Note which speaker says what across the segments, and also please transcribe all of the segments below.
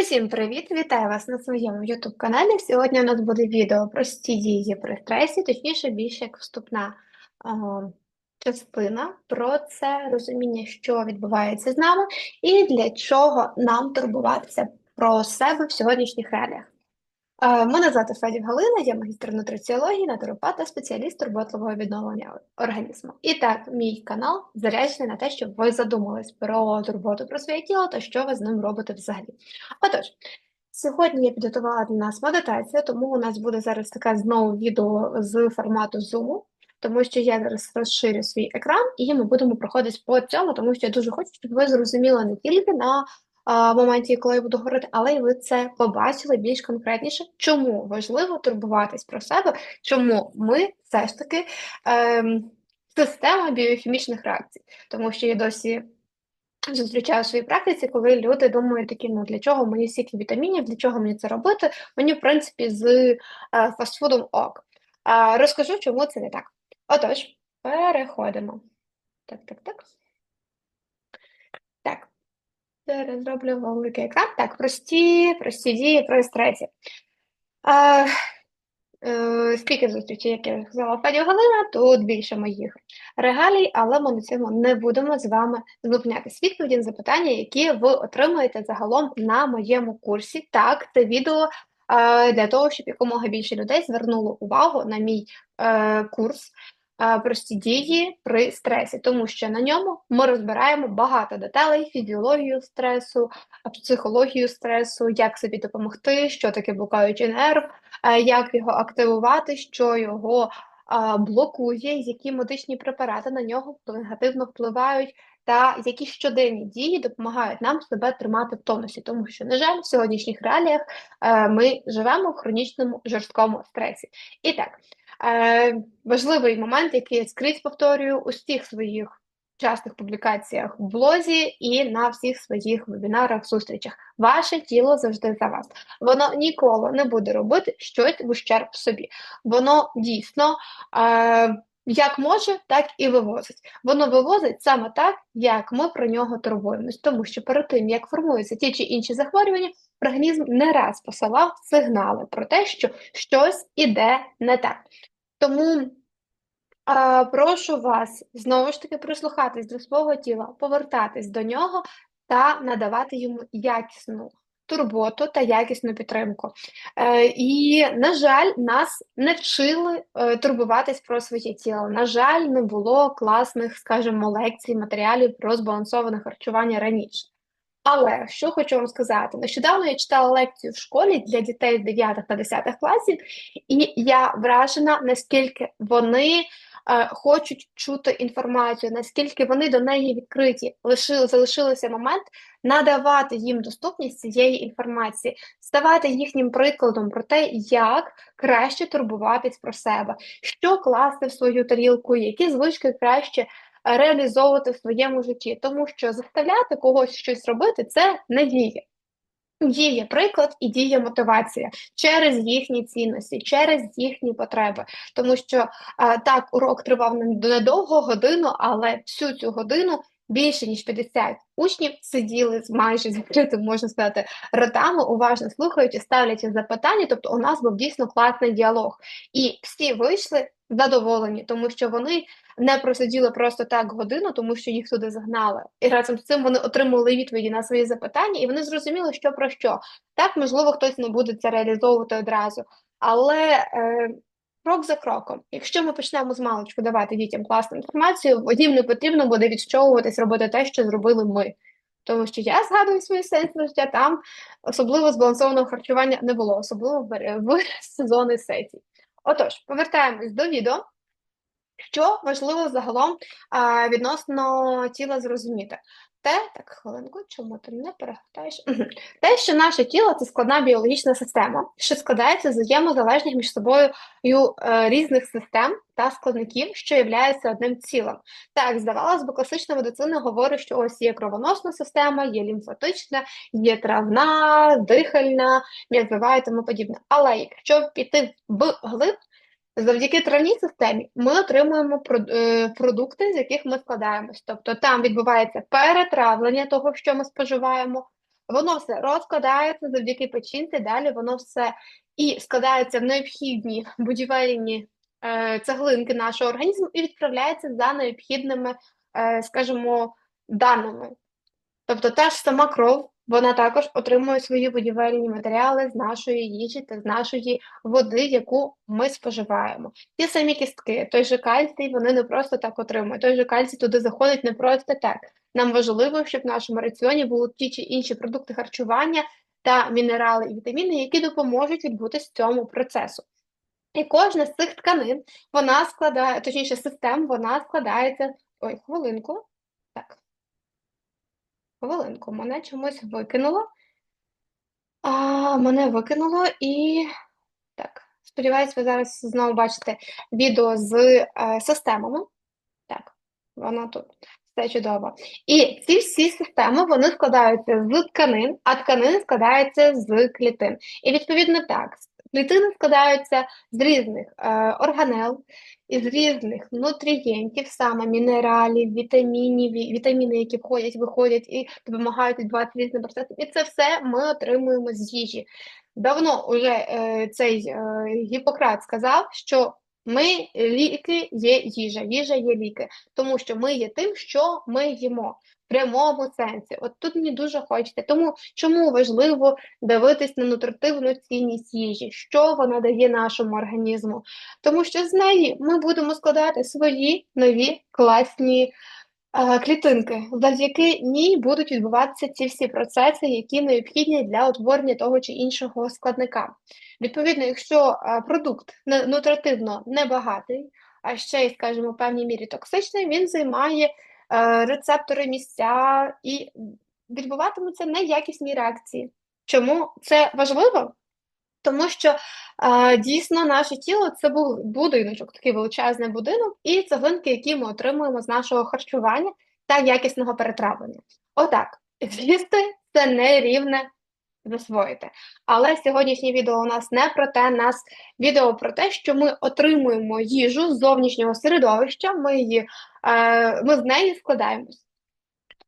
Speaker 1: Усім привіт! Вітаю вас на своєму YouTube каналі. Сьогодні у нас буде відео прості дії при стресі, точніше, більше як вступна о, частина про це розуміння, що відбувається з нами, і для чого нам турбуватися про себе в сьогоднішніх реаліях. Е, Мене звати Федів Галина, я магістр нутриціології, натуропат та спеціаліст турботливого відновлення організму. І так, мій канал заряджений на те, щоб ви задумались про турботу про своє тіло та що ви з ним робите взагалі. Отож, сьогодні я підготувала для нас медитацію, тому у нас буде зараз таке знову відео з формату Zoom, тому що я зараз розширю свій екран і ми будемо проходити по цьому, тому що я дуже хочу, щоб ви зрозуміли не тільки на а, моменті, коли я буду говорити, але й ви це побачили більш конкретніше, чому важливо турбуватись про себе, чому ми все ж таки ем, система біохімічних реакцій, тому що я досі. Зустрічаю в своїй практиці, коли люди думають такі, ну для чого мені стільки вітамінів, для чого мені це робити? Мені, в принципі, з е, фастфудом ок. А, розкажу, чому це не так. Отож, переходимо. Так, так. Так. Зараз зроблю великий екран. Так, прості, прості дії. А, е, Скільки зустрічей, як я сказала, Федів Галина, тут більше моїх регалій, але ми на цьому не будемо з вами зупинятися. Відповіді на запитання, які ви отримаєте загалом на моєму курсі. Так, це відео е, для того, щоб якомога більше людей звернуло увагу на мій е, курс прості дії при стресі, тому що на ньому ми розбираємо багато деталей: фізіологію стресу, психологію стресу, як собі допомогти, що таке блукаючий нерв, як його активувати, що його блокує, які медичні препарати на нього негативно впливають, та які щоденні дії допомагають нам себе тримати в тонусі, тому що, на жаль, в сьогоднішніх реаліях е, ми живемо в хронічному жорсткому стресі. І так, важливий момент, який я скрізь повторюю у всіх своїх частих публікаціях в блозі і на всіх своїх вебінарах, зустрічах. Ваше тіло завжди за вас. Воно ніколи не буде робити щось в ущерб собі. Воно дійсно. Е, як може, так і вивозить. Воно вивозить саме так, як ми про нього турбуємось, тому що перед тим, як формуються ті чи інші захворювання, організм не раз посилав сигнали про те, що щось іде не так. Тому прошу вас знову ж таки прислухатись до свого тіла, повертатись до нього та надавати йому якісну турботу та якісну підтримку. Е, І, на жаль, нас не вчили е, турбуватись про своє тіло. На жаль, не було класних, скажімо, лекцій, матеріалів про збалансоване харчування раніше. Але що хочу вам сказати, нещодавно я читала лекцію в школі для дітей з 9 та 10 класів, і я вражена, наскільки вони е, хочуть чути інформацію, наскільки вони до неї відкриті. Лишили, залишилося момент надавати їм доступність цієї інформації, ставати їхнім прикладом про те, як краще турбуватись про себе, що класти в свою тарілку, які звички краще реалізовувати в своєму житті, тому що заставляти когось щось робити це не діє. Діє приклад і діє мотивація через їхні цінності, через їхні потреби. Тому що так, урок тривав недовго годину, але всю цю годину більше ніж 50 учнів сиділи з майже закритим, можна сказати, ротами, уважно слухаючи, ставлячи запитання. Тобто, у нас був дійсно класний діалог, і всі вийшли задоволені, тому що вони не просиділи просто так годину, тому що їх туди загнали. І разом з цим вони отримали відповіді на свої запитання, і вони зрозуміли, що про що. Так, можливо, хтось не буде це реалізовувати одразу, але е, крок за кроком, якщо ми почнемо з маличку давати дітям класну інформацію, їм не потрібно буде відщовуватись, робити те, що зробили ми. Тому що я згадую свої сенсі життя, там особливо збалансованого харчування не було, особливо в, сезони сесій. Отож, повертаємось до відео. Що важливо загалом а, відносно тіла зрозуміти? Те, так, хвилинку, чому ти не перегортаєш? Те, що наше тіло це складна біологічна система, що складається з взаємозалежних між собою е, різних систем та складників, що являються одним цілим. Так, здавалось би, класична медицина говорить, що ось є кровоносна система, є лімфатична, є травна, дихальна, м'язова і тому подібне. Але якщо піти в глиб, Завдяки травній системі ми отримуємо е, продукти, з яких ми складаємось. Тобто там відбувається перетравлення того, що ми споживаємо, воно все розкладається завдяки печінці, далі воно все і складається в необхідні будівельні е, цеглинки нашого організму і відправляється за необхідними, е, скажімо, даними. Тобто та ж сама кров, вона також отримує свої будівельні матеріали з нашої їжі та з нашої води, яку ми споживаємо. Ті самі кістки, той же кальцій, вони не просто так отримують. Той же кальцій туди заходить не просто так. Нам важливо, щоб в нашому раціоні були ті чи інші продукти харчування та мінерали і вітаміни, які допоможуть відбутися цьому процесу. І кожна з цих тканин, вона складає, точніше, систем, вона складається. Ой, хвилинку. Хвилинку, мене чомусь викинуло. А, мене викинуло і так. Сподіваюсь, ви зараз знову бачите відео з е, системами. Так, вона тут. Все чудово. І ці всі системи вони складаються з тканин, а тканини складаються з клітин. І відповідно так, клітини складаються з різних е, органел, із різних нутрієнтів, саме мінералів, вітамінів, вітаміни, які входять, виходять і допомагають відбувати різні процеси. І це все ми отримуємо з їжі. Давно вже е, цей е, Гіппократ сказав, що ми ліки є їжа, їжа є ліки, тому що ми є тим, що ми їмо прямому сенсі. От тут мені дуже хочеться. Тому чому важливо дивитись на нутритивну цінність їжі, що вона дає нашому організму, тому що з неї ми будемо складати свої нові класні е, клітинки, завдяки ній будуть відбуватися ці всі процеси, які необхідні для утворення того чи іншого складника. Відповідно, якщо е, продукт нутритивно небагатий, а ще й, скажімо, в певній мірі токсичний, він займає рецептори місця і відбуватимуться неякісні реакції. Чому це важливо? Тому що е, дійсно наше тіло це був будиночок, такий величезний будинок, і цеглинки, які ми отримуємо з нашого харчування та якісного перетравлення. Отак, з'їсти це не рівне засвоїти. Але сьогоднішнє відео у нас не про те, нас відео про те, що ми отримуємо їжу з зовнішнього середовища, ми її, е, ми з неї складаємось.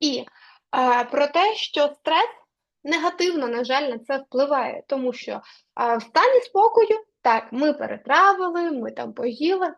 Speaker 1: І е, про те, що стрес негативно, на жаль, на це впливає, тому що е, в стані спокою, так, ми перетравили, ми там поїли,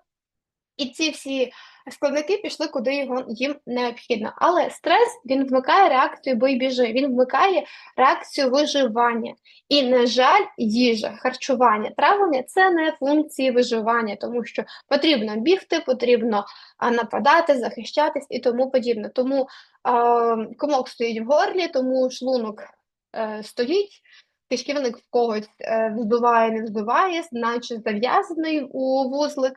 Speaker 1: і ці всі складники пішли, куди його їм необхідно. Але стрес він вмикає реакцію бий біжи, він вмикає реакцію виживання. І, на жаль, їжа, харчування, травлення це не функції виживання, тому що потрібно бігти, потрібно нападати, захищатись і тому подібне. Тому а, комок стоїть в горлі, тому шлунок е, стоїть. Кишківник в когось е, вздуває, не вздуває, наче зав'язаний у вузлик,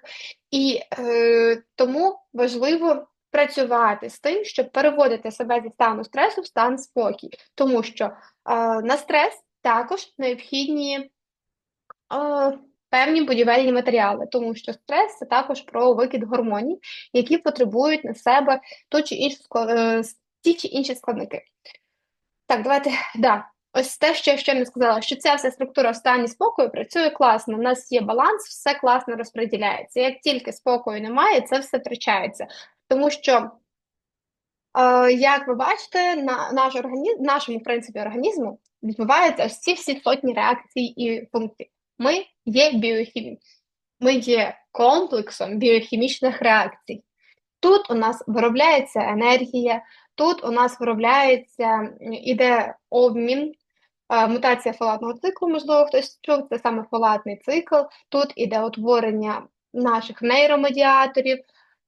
Speaker 1: і е, тому важливо працювати з тим, щоб переводити себе зі стану стресу в стан спокій, тому що е, на стрес також необхідні е, певні будівельні матеріали, тому що стрес це також про викид гормонів, які потребують на себе ту чи склад- е, ті чи інші складники. Так, давайте, да. Ось те, що я ще не сказала, що ця вся структура стані спокою працює класно. У нас є баланс, все класно розподіляється. Як тільки спокою немає, це все втрачається. Тому що, е, як ви бачите, на наш організм, нашому принципі організму відбуваються ось всі сотні реакцій і функцій. Ми є біохімією, ми є комплексом біохімічних реакцій. Тут у нас виробляється енергія, тут у нас виробляється, іде обмін, мутація фолатного циклу, можливо, хтось чув, це саме фолатний цикл, тут іде утворення наших нейромедіаторів,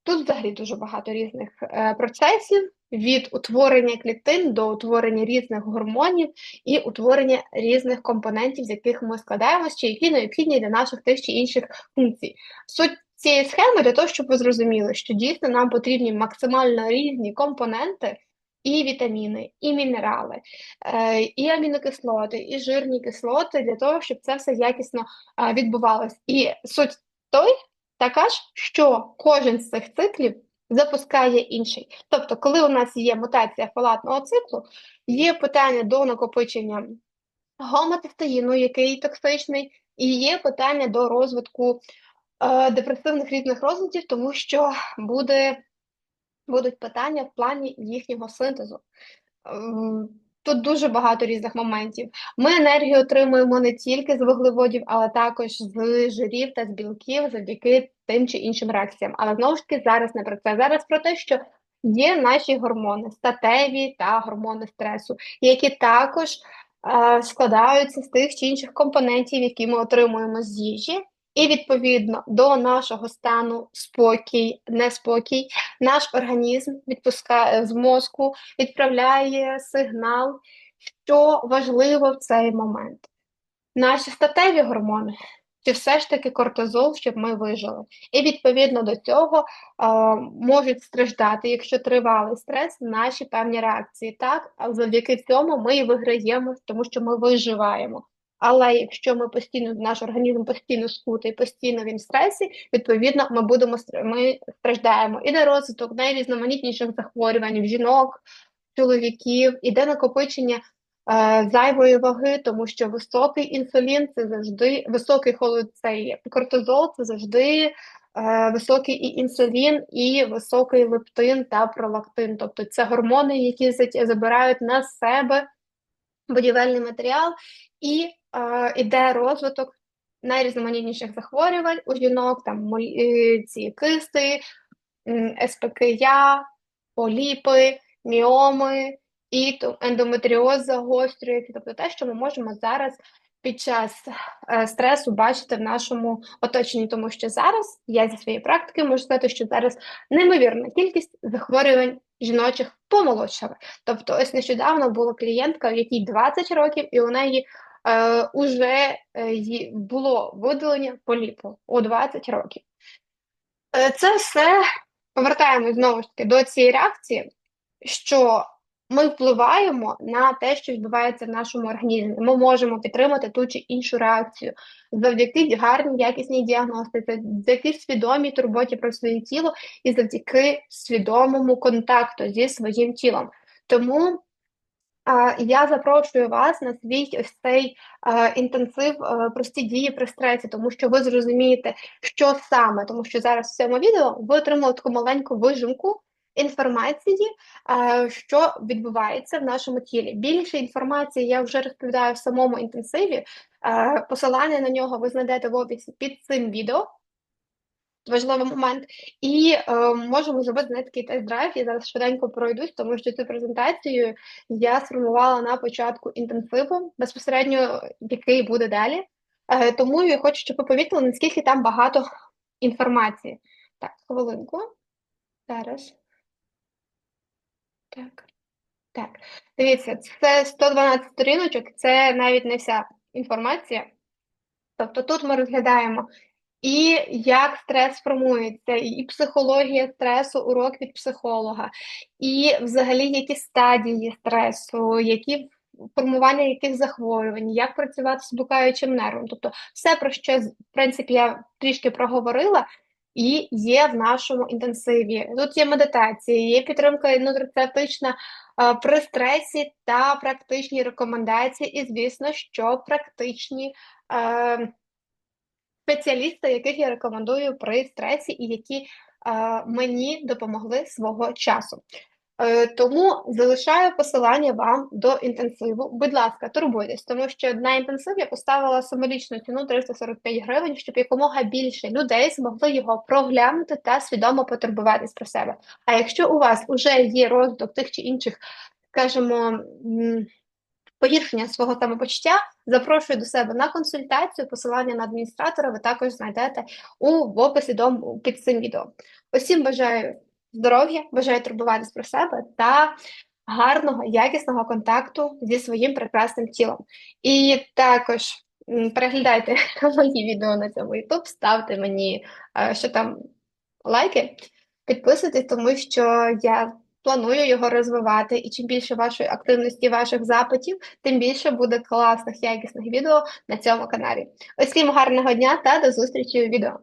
Speaker 1: тут взагалі дуже багато різних е, процесів, від утворення клітин до утворення різних гормонів і утворення різних компонентів, з яких ми складаємося, чи які необхідні для наших тих чи інших функцій. Суть цієї схеми для того, щоб ви зрозуміли, що дійсно нам потрібні максимально різні компоненти, і вітаміни, і мінерали, е, і амінокислоти, і жирні кислоти для того, щоб це все якісно е, відбувалось. І суть той така ж, що кожен з цих циклів запускає інший. Тобто, коли у нас є мутація фолатного циклу, є питання до накопичення гоматистеїну, який токсичний, і є питання до розвитку е, депресивних різних розладів, тому що буде, будуть питання в плані їхнього синтезу. Ем, тут дуже багато різних моментів. Ми енергію отримуємо не тільки з вуглеводів, але також з жирів та з білків завдяки тим чи іншим реакціям. Але знову ж таки, зараз не про це. Зараз про те, що є наші гормони, статеві та гормони стресу, які також е, складаються з тих чи інших компонентів, які ми отримуємо з їжі. І відповідно до нашого стану спокій, неспокій, наш організм відпускає з мозку, відправляє сигнал, що важливо в цей момент. Наші статеві гормони, чи все ж таки кортизол, щоб ми вижили. І відповідно до цього е, можуть страждати, якщо тривалий стрес, наші певні реакції. Так, завдяки цьому ми і виграємо, тому що ми виживаємо. Але якщо ми постійно, наш організм постійно скутий, постійно він в стресі, відповідно, ми будемо ми страждаємо і на розвиток найрізноманітніших захворювань в жінок, чоловіків, іде накопичення е, зайвої ваги, тому що високий інсулін це завжди високий холод, цей кортизол, це завжди е, високий і інсулін, і високий лептин та пролактин. Тобто це гормони, які забирають на себе будівельний матеріал і іде розвиток найрізноманітніших захворювань у жінок, там ці кисти, СПКЯ, поліпи, міоми і ендометріоз загострюється, тобто те, що ми можемо зараз під час е, стресу бачити в нашому оточенні, тому що зараз я зі своєї практики можу сказати, що зараз неймовірна кількість захворювань жіночих помолодшали. Тобто, ось нещодавно була клієнтка, в якій 20 років, і у неї е, уже е, було видалення поліпу у 20 років. Е, це все повертаємось знову ж таки до цієї реакції, що ми впливаємо на те, що відбувається в нашому організмі. Ми можемо підтримати ту чи іншу реакцію завдяки гарній якісній діагностиці, завдяки свідомій турботі про своє тіло і завдяки свідомому контакту зі своїм тілом. Тому я запрошую вас на свій ось цей інтенсив прості дії при стресі, тому що ви зрозумієте, що саме, тому що зараз в цьому відео ви отримали таку маленьку вижимку інформації, що відбувається в нашому тілі. Більше інформації я вже розповідаю в самому інтенсиві. Посилання на нього ви знайдете в описі під цим відео. Важливий момент, і е, можемо зробити не такий тест-драйв. Я зараз швиденько пройдусь, тому що цю презентацію я сформувала на початку інтенсиву, безпосередньо який буде далі. Е, тому я хочу, щоб ви помітили, наскільки там багато інформації. Так, хвилинку. Зараз. Так. Так. Дивіться, це 112 сторіночок, це навіть не вся інформація. Тобто тут ми розглядаємо і як стрес формується, і психологія стресу, урок від психолога, і взагалі які стадії стресу, які формування яких захворювань, як працювати з блукаючим нервом. Тобто, все, про що, в принципі, я трішки проговорила, і є в нашому інтенсиві. Тут є медитація, є підтримка нутрицептична при стресі та практичні рекомендації, і, звісно, що практичні е, спеціалісти, яких я рекомендую при стресі, і які мені допомогли свого часу. Е, тому залишаю посилання вам до інтенсиву. Будь ласка, турбуйтесь, тому що на інтенсив я поставила символічну ціну 345 гривень, щоб якомога більше людей змогли його проглянути та свідомо потурбуватись про себе. А якщо у вас вже є розвиток тих чи інших, скажімо, погіршення свого самопочуття, запрошую до себе на консультацію. Посилання на адміністратора ви також знайдете у в описі до під цим відео. Усім бажаю здоров'я, бажаю турбуватись про себе та гарного, якісного контакту зі своїм прекрасним тілом. І також переглядайте мої відео на цьому YouTube, ставте мені е, що там лайки, підписуйтесь, тому що я. Планую його розвивати, і чим більше вашої активності, ваших запитів, тим більше буде класних, якісних відео на цьому каналі. Усім гарного дня та до зустрічі у відео.